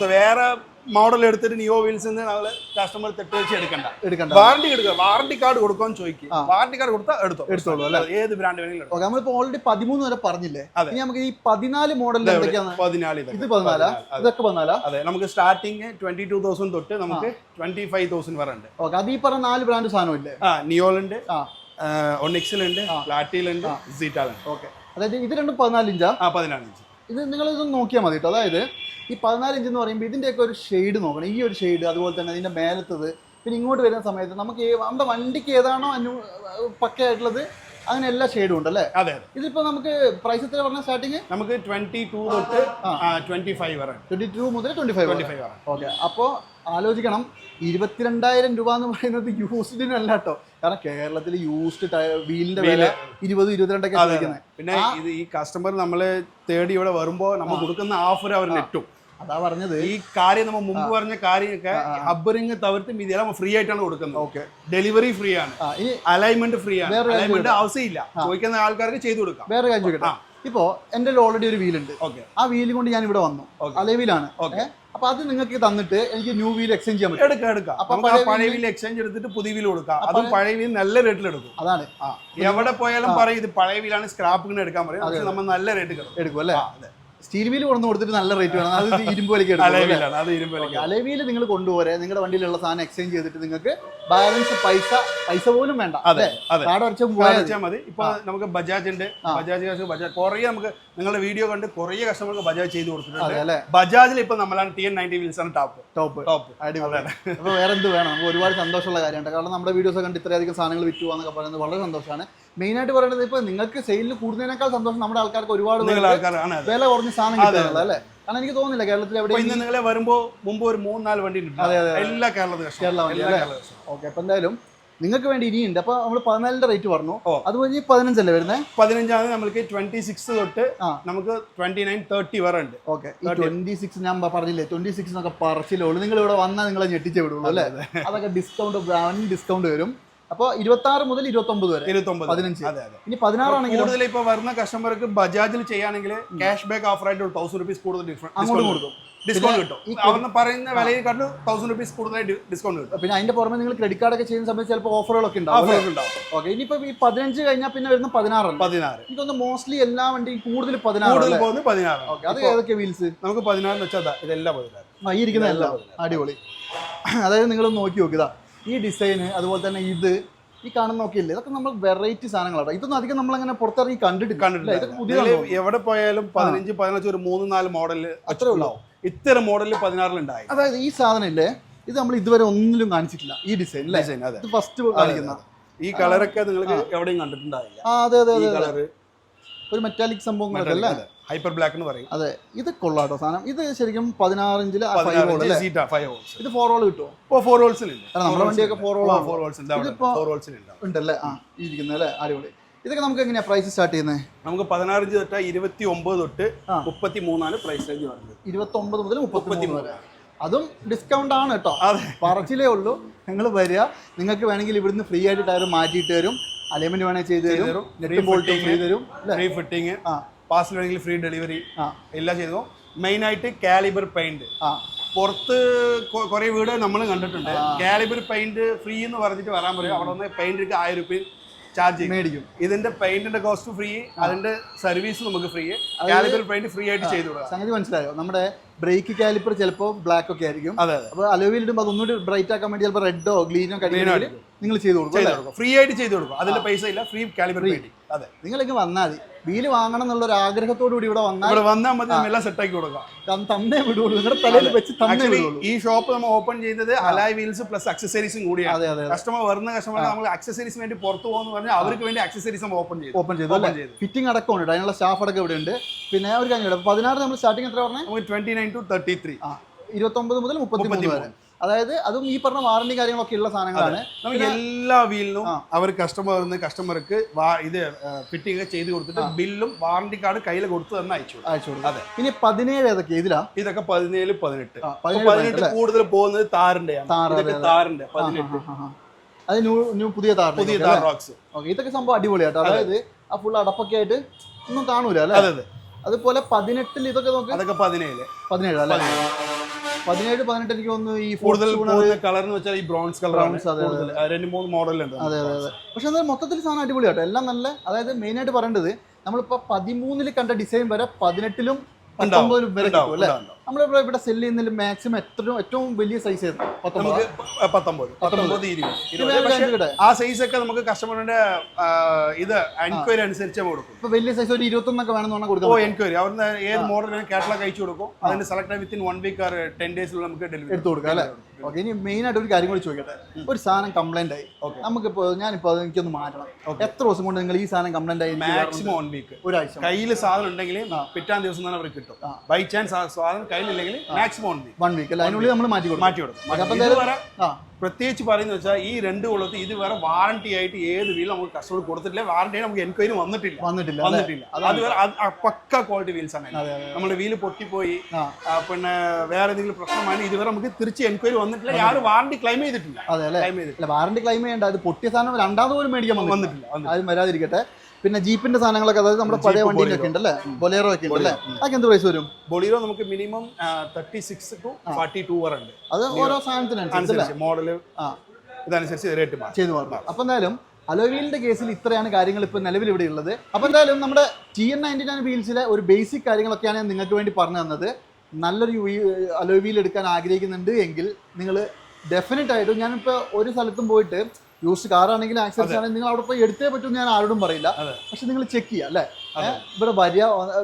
സോ വേറെ മോഡൽ എടുത്തിട്ട് നിയോ വീൽസ് നമ്മൾ കസ്റ്റമർ തെറ്റ് വെച്ച് എടുക്കണ്ട. എടുക്കണ്ട. വാറണ്ടി എടുക്കുക. വാറണ്ടി കാർഡ് കൊടുക്കാൻ ചോദിക്കും. വാറണ്ടി കാർഡ് കൊടുത്താൽ എടുത്തോ. എടുത്തോളൂ അല്ലേ? ഏത് ബ്രാൻഡ് വേണമെങ്കിലും ഓക്കെ നമ്മളിപ്പോ ഓൾറെഡി പതിമൂന്ന് വരെ പറഞ്ഞില്ലേ? അതെ. ഇനി നമുക്ക് ഈ പതിനാല് മോഡൽ എന്തൊക്കെയാണ്? പതിനാല്. ഇത് പതിനാലാ. ഇതൊക്കെ പതിനാലാ? അതെ നമുക്ക് സ്റ്റാർട്ടിങ് ട്വന്റി ടു തൗസൻഡ് തൊട്ട് നമുക്ക് ട്വന്റി ഫൈവ് തൗസൻഡ് വരെ ഉണ്ട്. ഓക്കെ അത് ഈ പറഞ്ഞ നാല് ബ്രാൻഡ് സാധനം ഇല്ലേ? ആ നിയോളുണ്ട് ആ. ഒണിക്സിലുണ്ട് പ്ലാറ്റിയിലുണ്ട് സീറ്റാലുണ്ട് ഓക്കെ. അതായത് ഇത് രണ്ടും പതിനാല് ഇഞ്ചാ ആ പതിനാല് ഇഞ്ച് ഇത് നിങ്ങൾ ഇതൊന്ന് നോക്കിയാൽ മതി കേട്ടോ അതായത് ഈ പതിനാല് ഇഞ്ച് എന്ന് പറയുമ്പോൾ ഇതിന്റെയൊക്കെ ഒരു ഷെയ്ഡ് നോക്കണം. ഈ ഒരു ഷെയ്ഡ് അതുപോലെ തന്നെ ഇതിന്റെ മേലത്തത്. പിന്നെ ഇങ്ങോട്ട് വരുന്ന സമയത്ത് നമുക്ക് നമ്മുടെ വണ്ടിക്ക് ഏതാണോ അനു പക്കയായിട്ടുള്ളത് അങ്ങനെ എല്ലാ ഷെയ്ഡും ഉണ്ട് അല്ലേ അതെ ഇതിപ്പോ ഇതിപ്പോൾ നമുക്ക് പ്രൈസ് എത്ര പറഞ്ഞ സ്റ്റാർട്ടിങ് നമുക്ക് ട്വന്റി ടു തൊട്ട് ട്വന്റി ഫൈവ് വരെ. ട്വന്റി ടു മുതൽ ട്വന്റി ഫൈവ് ട്വന്റി ഫൈവ് വരെ. ഓക്കെ അപ്പോൾ ആലോചിക്കണം. ഇരുപത്തിരണ്ടായിരം രൂപ എന്ന് പറയുന്നത് യൂസ്ഡിനല്ല കേട്ടോ. കാരണം കേരളത്തിൽ യൂസ്ഡ് വീലിന്റെ വില ഇരുപത് ഇരുപത്തിരണ്ടൊക്കെ ചോദിക്കുന്നത്. പിന്നെ ഇത് ഈ കസ്റ്റമർ നമ്മളെ തേടി ഇവിടെ വരുമ്പോ നമ്മൾ കൊടുക്കുന്ന ഓഫർ അവർ നെറ്റും അതാ പറഞ്ഞത്. ഈ കാര്യം നമ്മൾ മുമ്പ് പറഞ്ഞ കാര്യമൊക്കെ തവർത്തും തവിർത്തും ഇതെല്ലാം ഫ്രീ ആയിട്ടാണ് കൊടുക്കുന്നത്. ഓക്കെ. ഡെലിവറി ഫ്രീ ആണ്. അലൈൻമെന്റ് ഫ്രീ ആണ്. അലൈൻമെന്റ് ആവശ്യമില്ല. ചോദിക്കുന്ന ആൾക്കാർക്ക് ചെയ്തു കൊടുക്കാം. വേറെ കാര്യം ചോദിക്കട്ടെ. ഇപ്പോ എന്റെ ഓൾറെഡി ഒരു വീലുണ്ട്. ഓക്കെ. ആ വീലും കൊണ്ട് ഞാൻ ഇവിടെ വന്നു. അലൈവിലാണ്. ഓക്കെ. അപ്പൊ അത് നിങ്ങൾക്ക് തന്നിട്ട് എനിക്ക് ന്യൂ വീൽ എക്സ്ചേഞ്ച് ചെയ്യാൻ പറ്റും. എടുക്കാം എടുക്കാം. അപ്പൊ പഴയ വീൽ എക്സ്ചേഞ്ച് എടുത്തിട്ട് പുതിയ വീൽ കൊടുക്കാം. അതും പഴയ വീൽ നല്ല റേറ്റിൽ എടുക്കും. അതാണ്. എവിടെ പോയാലും പറയും ഇത് പഴയ വീലാണ് സ്ക്രാപ്പിങ്ങനെ എടുക്കാൻ പറയും. നമ്മൾ നല്ല റേറ്റ് എടുക്കും. അല്ലേ? അതെ. സ്റ്റീൽ വീൽ കൊണ്ടു കൊടുത്തിട്ട് നല്ല റേറ്റ് വേണം. അത് ഇരുമ്പ് വിലക്ക് എടുക്കും വീലാണ് അലവിയിൽ നിങ്ങൾ കൊണ്ടുപോരെ. നിങ്ങളുടെ വണ്ടിയിലുള്ള സാധനം എക്സ്ചേഞ്ച് ചെയ്തിട്ട് നിങ്ങൾക്ക് ബാലൻസ് പൈസ പൈസ പോലും വേണ്ട അതെ അതെ. കാർഡ് അടച്ച പോയാൽ മതി. ഇപ്പൊ നമുക്ക് ബജാജ് ഉണ്ട്. ബജാജ് ബജാജ് കുറേ നമുക്ക് നിങ്ങളുടെ വീഡിയോ കണ്ട് കുറേ കസ്റ്റമർക്ക് ബജാജ് ചെയ്ത് കൊടുത്തിട്ടുണ്ട്. ബജാജിൽ ഇപ്പൊ നമ്മളാണ് ടി എൻ നയന്റി വീൽസ് ആണ് ടോപ്പ് ടോപ്പ്. ടോപ്പ്. അടിപൊളിയാണ്. അപ്പോൾ വേറെ എന്ത് വേണം. നമുക്ക് ഒരുപാട് സന്തോഷമുള്ള കാര്യമാണ്. കാരണം നമ്മുടെ വീഡിയോസ് കണ്ട് ഇത്രയധികം സാധനങ്ങൾ വിറ്റു എന്നൊക്കെ പറയുന്നത് വളരെ സന്തോഷമാണ്. മെയിൻ ആയിട്ട് പറയുന്നത് ഇപ്പോൾ നിങ്ങൾക്ക് സെയിലിൽ കൂടുന്നതിനേക്കാൾ സന്തോഷം നമ്മുടെ ആൾക്കാർക്ക് ഒരുപാട് വില കുറഞ്ഞ സാധനം കിട്ടുന്നത് അല്ലേ? കാരണം എനിക്ക് തോന്നുന്നില്ല കേരളത്തിൽ എവിടെ ഇന്ന് നിങ്ങളെ വരുമ്പോ മുമ്പ് ഒരു മൂന്ന് നാല് വണ്ടി എല്ലാ കേരളത്തിൽ കേരള വണ്ടി ഓക്കെ അപ്പോൾ എന്തായാലും നിങ്ങൾക്ക് വേണ്ടി ഇനിയുണ്ട്. അപ്പൊ നമ്മൾ പതിനാലിന്റെ റേറ്റ് പറഞ്ഞു. അത് കഴിഞ്ഞ് പതിനഞ്ചല്ലേ വരുന്നത് പതിനഞ്ചാണ് നമുക്ക് ട്വന്റി സിക്സ് തൊട്ട് നമുക്ക് ട്വന്റി നയൻ തേർട്ടി വരെ ഉണ്ട്. ഓക്കെ ട്വന്റി സിക്സ് ഞാൻ പറഞ്ഞില്ലേ? ട്വന്റി സിക്സ് എന്നൊക്കെ പറച്ചിലുള്ളൂ നിങ്ങൾ ഇവിടെ വന്നാൽ നിങ്ങളെ ഞെട്ടിച്ചേ വിടുള്ളൂ അല്ലേ? അതൊക്കെ ഡിസ്കൗണ്ട് ബ്രാൻഡ് ഡിസ്കൗണ്ട് വരും. അപ്പോൾ ഇരുപത്തി ആറ് മുതൽ ഇരുപത്തി ഒമ്പത് വരെ. ഇരുപത്തൊമ്പത്. പതിനഞ്ച്. അതെ അതെ. ഇനി പതിനാറാണെങ്കിൽ കൂടുതൽ ഇപ്പൊ വരുന്ന കസ്റ്റമർക്ക് ബജാജിൽ ചെയ്യാണെങ്കിൽ ക്യാഷ് ബാക്ക് ഓഫർ ആയിട്ട് തൗസൻഡ് റുപ്പീസ് കൂടുതൽ അങ്ങോട്ട് കൊടുക്കും. ഡിസ്കൗണ്ട് കിട്ടും. അവർ പറയുന്ന വിലയെക്കാട്ടും തൗസൻഡ് റുപ്പീസ് ഡിസ്കൗണ്ട് കിട്ടും. പിന്നെ അതിന്റെ പുറമെ നിങ്ങൾ ക്രെഡിറ്റ് കാർഡ് ഒക്കെ ചെയ്യുന്ന സമയത്ത് ചിലപ്പോൾ ഓഫറുകളൊക്കെ ഉണ്ടാവും ഓക്കെ ഇനിയിപ്പോ ഈ പതിനഞ്ച് കഴിഞ്ഞാൽ പിന്നെ വരുന്ന പതിനാറ് പതിനാറ്. എനിക്കൊന്ന് മോസ്റ്റ്ലി എല്ലാ വണ്ടി കൂടുതൽ പതിനാറ് കൂടുതൽ പോകുന്നത് പതിനാറ്. ഓക്കെ അത് ഏതൊക്കെ വീൽസ് നമുക്ക് പതിനാറ് വെച്ചാൽ ഇതെല്ലാം പതിനാറ്. ഈ ഇരിക്കുന്നതല്ല അടിപൊളി. അതായത് നിങ്ങൾ നോക്കി നോക്കുക ഈ ഡിസൈന് അതുപോലെ തന്നെ ഇത് ഈ കാണുന്ന നോക്കിയില്ലേ? ഇതൊക്കെ നമ്മൾ വെറൈറ്റി സാധനങ്ങളാണ് ഇതൊന്നും അധികം നമ്മൾ അങ്ങനെ പുറത്തിറങ്ങി കണ്ടിട്ട് കണ്ടിട്ടില്ല. എവിടെ പോയാലും പതിനഞ്ച് പതിനഞ്ച് ഒരു മൂന്ന് നാല് മോഡൽ അത്രേ ഉള്ളൂ? ഇത്തരം മോഡലിൽ പതിനാറിലുണ്ടായി. അതായത് ഈ സാധനം ഇല്ലേ ഇത് നമ്മൾ ഇതുവരെ ഒന്നിലും കാണിച്ചിട്ടില്ല. ഈ ഡിസൈൻ അല്ലേ ഡിസൈൻ അതെ. ഫസ്റ്റ് കാണിക്കുന്നത്. ഈ കളറൊക്കെ നിങ്ങൾക്ക് എവിടെയും കണ്ടിട്ടുണ്ടായില്ല അതെ അതെ അതെ ഒരു മെറ്റാലിക് സംഭവങ്ങളൊക്കെ അല്ലേ? ഹൈപ്പർ ബ്ലാക്ക് എന്ന് പറയും. അതെ. ഇത് കൊള്ളാട്ടോ സാധനം. ഇത് ശരിക്കും പതിനാറ് ഇഞ്ചിൽ ഇത് ഫോർ ഹോൾ കിട്ടുമോ ഇപ്പോൾ ഫോർ ഹോൾസിലുണ്ട് കാരണം നമ്മുടെ വണ്ടിയൊക്കെ ഫോർ ഹോൾ ഫോർ ഹോൾസിലുണ്ട് ഉണ്ടല്ലേ? ആ ഇരിക്കുന്നത് അല്ലേ അടിപൊളി. ഇതൊക്കെ നമുക്ക് എങ്ങനെയാ പ്രൈസ് സ്റ്റാർട്ട് ചെയ്യുന്നത് നമുക്ക് പതിനാറിഞ്ച് തൊട്ട് ഇരുപത്തി ഒമ്പത് തൊട്ട്. മുപ്പത്തി മൂന്നാണ് പ്രൈസ് റേഞ്ച് വരുന്നത് ഇരുപത്തി ഒമ്പത് മുതൽ മുപ്പത്തി മൂന്ന് വരെ. അതും ഡിസ്കൗണ്ട് ആണ് കേട്ടോ. അതെ. പറച്ചിലേ ഉള്ളൂ. നിങ്ങൾ വരിക. നിങ്ങൾക്ക് വേണമെങ്കിൽ ഇവിടുന്ന് ഫ്രീ ആയിട്ട് ടയർ മാറ്റിയിട്ട് തരും. അലൈൻമെന്റ് വേണമെങ്കിൽ ചെയ്തു തരും. നെറ്റും ബോൾട്ടും ഫ്രീ തരും. അല്ലേ? ഫ്രീ ഫിറ്റിംഗ് ആ. പാസിൽ വേണമെങ്കിൽ ഫ്രീ ഡെലിവറി ആ. എല്ലാം ചെയ്തു മെയിൻ ആയിട്ട് കാലിബർ പെയിന്റ് ആ. പുറത്ത് കുറേ വീട് നമ്മൾ കണ്ടിട്ടുണ്ട്. കാലിബർ പെയിന്റ് ഫ്രീ എന്ന് പറഞ്ഞിട്ട് വരാൻ പറയും. അവിടെ വന്ന് പെയിന്റിക്ക് ആയിരം റുപ്യ ചാർജ് മേടിക്കും. ഇതിന്റെ പെയിന്റിന്റെ കോസ്റ്റ് ഫ്രീ അതിന്റെ സർവീസ് നമുക്ക് ഫ്രീ കാലിബർ പെയിന്റ് ഫ്രീ ആയിട്ട് ചെയ്തു കൊടുക്കാം. സംഗതി മനസ്സിലായോ? നമ്മുടെ ബ്രേക്ക് കാലിപ്പർ ചിലപ്പോ ബ്ലാക്ക് ഒക്കെ ആയിരിക്കും. അപ്പോൾ അലോവിൽ ഇടുമ്പോൾ അതൊന്നുകൂടി ബ്രൈറ്റ് ആക്കാൻ വേണ്ടി ചിലപ്പോൾ റെഡോ ഗ്രീനോ കഴിഞ്ഞാൽ നിങ്ങൾ ചെയ്ത് കൊടുക്കും ഫ്രീ ആയിട്ട് ചെയ്ത് കൊടുക്കും. അതിന്റെ പൈസ ഇല്ല ഫ്രീ കാലിബർ അതെ. നിങ്ങളിങ്ങ് വന്നാൽ മതി. വീൽ വാങ്ങണം എന്നുള്ള ഒരു ആഗ്രഹത്തോടു കൂടി ഇവിടെ വന്നാൽ ഇവിടെ വന്നാൽ മതി എല്ലാം സെറ്റ് ആക്കി കൊടുക്കാം. തന്നെ വിടുള്ളൂ. നിങ്ങളുടെ തലയിൽ വെച്ച് തന്നെ ഈ ഷോപ്പ് നമ്മൾ ഓപ്പൺ ചെയ്തത് അലായ് വീൽസ് പ്ലസ് അക്സസറീസും കൂടിയാണ്. അതെ അതെ കസ്റ്റമർ വരുന്ന കസ്റ്റമർ നമ്മൾ അക്സസറീസ് വേണ്ടി പുറത്തു പോകുന്നു പറഞ്ഞാൽ അവർക്ക് വേണ്ടി അക്സസറീസ് നമ്മൾ ഓപ്പൺ ചെയ്തു. ഓപ്പൺ ചെയ്തു. ഫിറ്റിംഗ് അടക്കം ഉണ്ട് അതിനുള്ള സ്റ്റാഫ് അടക്കം ഇവിടെ ഉണ്ട് പിന്നെ ഒരു കാര്യം. പതിനാറ് നമ്മൾ സ്റ്റാർട്ടിങ് എത്ര പറഞ്ഞേ? നമുക്ക് twenty nine to thirty three ആ ഇരുപത്തൊമ്പത് മുതൽ മുപ്പത്തി വരെ. അതായത് അതും ഈ പറഞ്ഞ വാറണ്ടി കാര്യങ്ങളൊക്കെ ഉള്ള സാധനങ്ങളാണ്. നമുക്ക് എല്ലാ വീലിനും അവർ കസ്റ്റമർ വന്ന് കസ്റ്റമർക്ക് ഇത് ഫിറ്റിംഗ് ചെയ്ത് കൊടുത്തിട്ട് ബില്ലും വാറണ്ടി കാർഡ് കയ്യിൽ കൊടുത്ത് തന്നെ അയച്ചു അയച്ചു അതെ. ഇനി പതിനേഴ് ഏതൊക്കെ? ഇതിലാ? ഇതൊക്കെ പതിനേഴ് പതിനെട്ട്. പതിനെട്ട് കൂടുതൽ പോകുന്നത് താറിന്റെ പതിനെട്ട്. അത് ന്യൂ ന്യൂ പുതിയ താർ പുതിയ താർ റോക്സ് ഓക്കെ ഇതൊക്കെ സംഭവം അടിപൊളിയാട്ടോ. അതായത് ആ ഫുൾ അടപ്പൊക്കെ ആയിട്ട് ഒന്നും കാണൂല അല്ലേ? അതെ അതെ. അതുപോലെ പതിനെട്ടിൽ ഇതൊക്കെ നോക്ക്. അതൊക്കെ പതിനേഴ്. പതിനേഴ് അല്ലേ? പതിനേഴ് പതിനെട്ട് എനിക്ക് തോന്നുന്നു ഈ കൂടുതൽ കളർ എന്ന് വെച്ചാൽ ഈ ബ്രോൺസ് കളർ രണ്ട് മൂന്ന് മോഡലുണ്ട് അതെ അതെ അതെ. പക്ഷെ എന്നാൽ മൊത്തത്തിൽ സാധനം അടിപൊളിയാട്ടോ എല്ലാം നല്ല അതായത് മെയിൻ ആയിട്ട് പറയേണ്ടത് നമ്മളിപ്പോ പതിമൂന്നിൽ കണ്ട ഡിസൈൻ വരെ പതിനെട്ടിലും പത്തൊമ്പതിലും വരെ അല്ലേ? നമ്മളിവിടെ ഇവിടെ സെൽ ചെയ്യുന്നതിൽ മാക്സിമം എത്ര ഏറ്റവും വലിയ സൈസ് നമുക്ക് പത്തൊമ്പത്. പത്തൊമ്പത്. ഇരുപത്. ആ സൈസ് ഒക്കെ നമുക്ക് കസ്റ്റമറിന്റെ ഇത് എൻക്വയറി അനുസരിച്ച് കൊടുക്കും. ഇപ്പൊ വലിയ സൈസ് ഒരു ഇരുപത്തൊന്നൊക്കെ വേണമെന്ന് പറഞ്ഞാൽ ഓ കൊടുക്കാം എൻക്വയറി അവരുടെ ഏത് മോഡൽ കാറ്റലോഗ് അയച്ചു കൊടുക്കും. അതിന് select within one week or ten ഡേയ്സിൽ നമുക്ക് ഡെലിവറി എടുത്തു കൊടുക്കാം അല്ലേ? ഓക്കെ ഇനി മെയിൻ ആയിട്ട് ഒരു കാര്യം കൂടി ചോദിക്കട്ടെ. ഒരു സാധനം കംപ്ലൈന്റ് ആയി. Okay. നമുക്കിപ്പോ ഞാനിപ്പോ അത് എനിക്കൊന്ന് മാറ്റണം. എത്ര ദിവസം കൊണ്ട് നിങ്ങൾ ഈ സാധനം കംപ്ലൈന്റ് ആയി മാക്സിമം വൺ വീക്ക് ഒരാഴ്ച. കയ്യിൽ സാധനം ഉണ്ടെങ്കിൽ പിറ്റാൻ ദിവസം തന്നെ അവർക്ക് കിട്ടും. ബൈ ചാൻസ് സാധനം കയ്യിലില്ലെങ്കിൽ maximum one week one week അല്ല? അതിനുള്ളിൽ നമ്മൾ മാറ്റി കൊടുക്കും. മാറ്റി കൊടുക്കും. അപ്പൊ ഇത് എന്തായാലും- വരെ ആ. പ്രത്യേകിച്ച് പറയുന്ന വെച്ചാൽ ഈ രണ്ട് കൊള്ളത്ത് ഇത് വേറെ വാറണ്ടി ആയിട്ട് ഏത് വീലും നമുക്ക് കസ്റ്റമർ കൊടുത്തിട്ടില്ല. വാറണ്ടി നമുക്ക് എൻക്വയറി വന്നിട്ടില്ല. വന്നിട്ടില്ല? വന്നിട്ടില്ല. അത് വേറെ അത് പക്ക ക്വാളിറ്റി വീൽസ് ആണ്. അതെ, നമ്മുടെ വീൽ പൊട്ടിപ്പോയി. പിന്നെ വേറെ എന്തെങ്കിലും പ്രശ്നമാണ് ഇതുവരെ നമുക്ക് തിരിച്ച് എൻക്വയറി വന്നിട്ടില്ല. ആരും വാറണ്ടി ക്ലെയിം ചെയ്തിട്ടില്ല. അതെ അല്ലെ? ക്ലെയിം ചെയ്തിട്ടില്ല. അല്ല വാറണ്ടി ക്ലെയിം ചെയ്യേണ്ട. അത് പൊട്ടിയ സാധനം രണ്ടാമത് പോലും മേടിക്കാൻ വന്നിട്ടില്ല. വന്നിട്ടില്ല. വരാതിരിക്കട്ടെ. പിന്നെ ജീപ്പിന്റെ സാധനങ്ങളൊക്കെ അതായത് നമ്മുടെ പഴയ വണ്ടിയിലൊക്കെ ഉണ്ടല്ലേ? ബൊലേറോ ഒക്കെ ഉണ്ടല്ലേ? അതൊക്കെ എന്ത് പ്രൈസ് വരും? ബൊളീറോ നമുക്ക് minimum thirty six to forty two വരെ ഉണ്ട്. അത് ഓരോ സാധനത്തിനനുസരിച്ച് മോഡൽ ആ. ഇതനുസരിച്ച് റേറ്റ് ചെയ്തു മാറും. അപ്പൊ എന്തായാലും അലോവീലിന്റെ കേസിൽ ഇത്രയാണ് കാര്യങ്ങൾ ഇപ്പൊ നിലവിൽ ഇവിടെ ഉള്ളത്. അപ്പൊ എന്തായാലും നമ്മുടെ ടി എൻ നയന്റി നയൻ വീൽസിലെ ഒരു ബേസിക് കാര്യങ്ങളൊക്കെയാണ് ഞാൻ നിങ്ങൾക്ക് വേണ്ടി പറഞ്ഞു തന്നത്. നല്ലൊരു അലോവീൽ എടുക്കാൻ ആഗ്രഹിക്കുന്നുണ്ട് എങ്കിൽ നിങ്ങൾ ഡെഫിനറ്റ് ആയിട്ടും ഞാനിപ്പോൾ ഒരു സ്ഥലത്തും പോയിട്ട് യൂസ്ഡ് കാർ ആണെങ്കിലും ആക്സസ് ആണെങ്കിൽ നിങ്ങൾ അവിടെ പോയി എടുത്തേ പറ്റും ഞാൻ ആരോടും പറയില്ല. പക്ഷെ നിങ്ങൾ ചെക്ക് ചെയ്യുക അല്ലേ? ഇവിടെ വരിക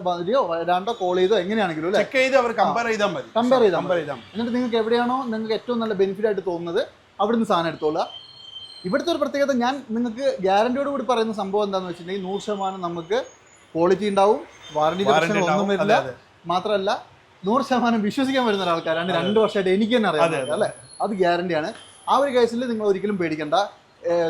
വരികയോ വരാണ്ടോ കോൾ ചെയ്തോ എങ്ങനെയാണെങ്കിലും അല്ലേ? ചെക്ക് ചെയ്ത് അവർ കമ്പയർ ചെയ്താൽ മതി. കമ്പയർ ചെയ്താൽ കമ്പയർ ചെയ്താൽ എന്നിട്ട് നിങ്ങൾക്ക് എവിടെയാണോ നിങ്ങൾക്ക് ഏറ്റവും നല്ല ബെനിഫിറ്റ് ആയിട്ട് തോന്നുന്നത് അവിടുന്ന് സാധനം എടുത്തോളുക. ഇവിടുത്തെ ഒരു പ്രത്യേകത ഞാൻ നിങ്ങൾക്ക് ഗ്യാരണ്ടിയോട് കൂടി പറയുന്ന സംഭവം എന്താണെന്ന് വെച്ചിട്ടുണ്ടെങ്കിൽ നൂറ് ശതമാനം നമുക്ക് ക്വാളിറ്റി ഉണ്ടാവും വാറണ്ടി ഒന്നും. വരില്ല. മാത്രമല്ല നൂറ് ശതമാനം വിശ്വസിക്കാൻ വരുന്ന ഒരാൾക്കാരാണ്. രണ്ട് വർഷമായിട്ട് എനിക്ക് തന്നെ അറിയാം. അല്ലേ? അത് ഗ്യാരണ്ടിയാണ് ആ ഒരു കേസിൽ നിങ്ങൾ ഒരിക്കലും പേടിക്കണ്ട.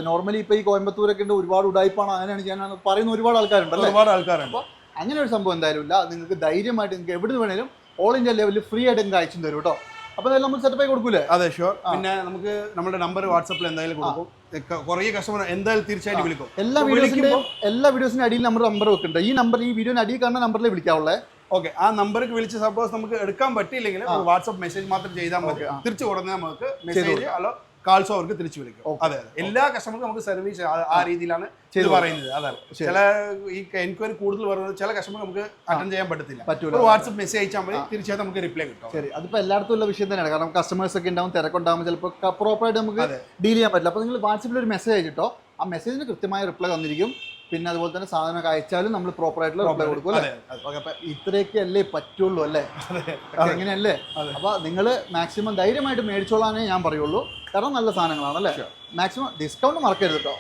നോർമലി ഇപ്പൊ ഈ കോയമ്പത്തൂരൊക്കെ ഉണ്ട് ഒരുപാട് ഉടായ്പാണ് അങ്ങനെയാണ് ഞാൻ പറയുന്ന ഒരുപാട് ആൾക്കാരുണ്ട് ഒരുപാട് ആൾക്കാരുണ്ട്. അങ്ങനെ ഒരു സംഭവം എന്തായാലും ഇല്ല. നിങ്ങൾക്ക് ധൈര്യമായിട്ട് നിങ്ങൾക്ക് എവിടെ നിന്ന് വേണേലും ഓൾ ഇന്ത്യ ലെവലിൽ ഫ്രീ ആയിട്ട് നിങ്ങൾക്ക് അയച്ചു തരും കേട്ടോ. അപ്പൊ നമ്മൾ സെറ്റപ്പ് ആയി കൊടുക്കൂലേ? അതെ ഷുവർ പിന്നെ നമുക്ക് നമ്മുടെ നമ്പർ വാട്സപ്പിൽ എന്തായാലും കൊടുക്കും. കുറേ കസ്റ്റമർ എന്തായാലും തീർച്ചയായിട്ടും വിളിക്കും. എല്ലാ വീഡിയോസിന്റെയും എല്ലാ വീഡിയോസിന്റെ അടിയിൽ നമ്മുടെ നമ്പർ വെക്കുന്നുണ്ട് ഈ നമ്പർ ഈ വീഡിയോന്റെ അടിയിൽ കാണുന്ന നമ്പറിൽ വിളിക്കാവുള്ളേ. ഓക്കെ ആ നമ്പർക്ക് വിളിച്ച് സപ്പോസ് നമുക്ക് എടുക്കാൻ പറ്റിയില്ലെങ്കിൽ വാട്സപ്പ് മെസ്സേജ് മാത്രം ചെയ്താൽ മതി. തിരിച്ചു കൊടുക്കുന്ന നമുക്ക് മെസ്സേജ് അല്ലോ കാൾസോ അവർക്ക് തിരിച്ചു വിളിക്കും. അതെ അതെ. എല്ലാ കസ്റ്റമർക്കും നമുക്ക് സർവീസ് ആ രീതിയിലാണ് ചെയ്ത് പറയുന്നത്. അതാണ്. ചില ഈ എൻക്വയറി കൂടുതൽ പറയുന്നത് ചില കസ്റ്റമർ നമുക്ക് അറ്റൻഡ് ചെയ്യാൻ പറ്റത്തില്ല. പറ്റൂല. വാട്സപ്പ് മെസ്സേജ് അയച്ചാൽ മതി തീർച്ചയായിട്ടും നമുക്ക് റിപ്ലൈ കിട്ടും. ശരി. അതിപ്പോ എല്ലായിടത്തും ഉള്ള വിഷയം തന്നെയാണ്. കാരണം കസ്റ്റമേഴ്സ് ഒക്കെ ഉണ്ടാവും തിരക്കുണ്ടാവും ചിലപ്പോൾ പ്രോപ്പറായിട്ട് നമുക്ക് ഡീൽ ചെയ്യാൻ പറ്റില്ല. അപ്പോൾ നിങ്ങൾ വാട്സപ്പിൽ ഒരു മെസ്സേജ് അയച്ചിട്ടോ ആ മെസ്സേജിന് കൃത്യമായ റിപ്ലൈ തന്നിരിക്കും. പിന്നെ അതുപോലെ തന്നെ സാധനമൊക്കെ അയച്ചാലും നമ്മൾ പ്രോപ്പർ ആയിട്ടുള്ള റിപ്ലൈ കൊടുക്കും അല്ലേ? അപ്പൊ ഇത്രയൊക്കെ അല്ലേ? പറ്റുള്ളൂ അല്ലേ അങ്ങനെയല്ലേ അപ്പൊ നിങ്ങൾ മാക്സിമം ധൈര്യമായിട്ട് മേടിച്ചോളാനേ ഞാൻ പറയുള്ളൂ. കാരണം നല്ല സാധനങ്ങളാണ് അല്ലേ മാക്സിമം ഡിസ്കൗണ്ട് മറക്കരുത് കേട്ടോ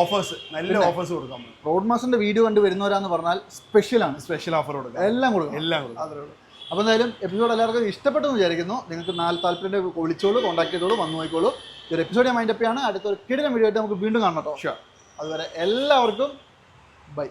ഓഫേഴ്സ് നല്ല ഓഫേഴ്സ് കൊടുക്കാം റോഡ് മാസ്റ്ററിന്റെ വീഡിയോ കണ്ട് വരുന്നവരാന്ന് പറഞ്ഞാൽ സ്പെഷ്യലാണ് സ്പെഷ്യൽ ഓഫർ കൊടുക്കാം. എല്ലാം കൊടുക്കും എല്ലാം കൊടുക്കും. അപ്പോൾ എന്തായാലും എപ്പിസോഡ് എല്ലാവർക്കും ഇഷ്ടപ്പെട്ടെന്ന് വിചാരിക്കുന്നു. നിങ്ങൾക്ക് നാല് താല്പര്യം വിളിച്ചോളൂ കോൺടാക്ട് ചെയ്തോളൂ വന്നു നോക്കിക്കോളൂ. ഈ ഒരു എപ്പിസോഡ് ഞാൻ മൈൻഡപ്പ് ചെയ്യാണ്. അടുത്തൊരു കിടിലം വീഡിയോ ആയിട്ട് നമുക്ക് വീണ്ടും കാണാം കേട്ടോ. അതുവരെ എല്ലാവർക്കും ബൈ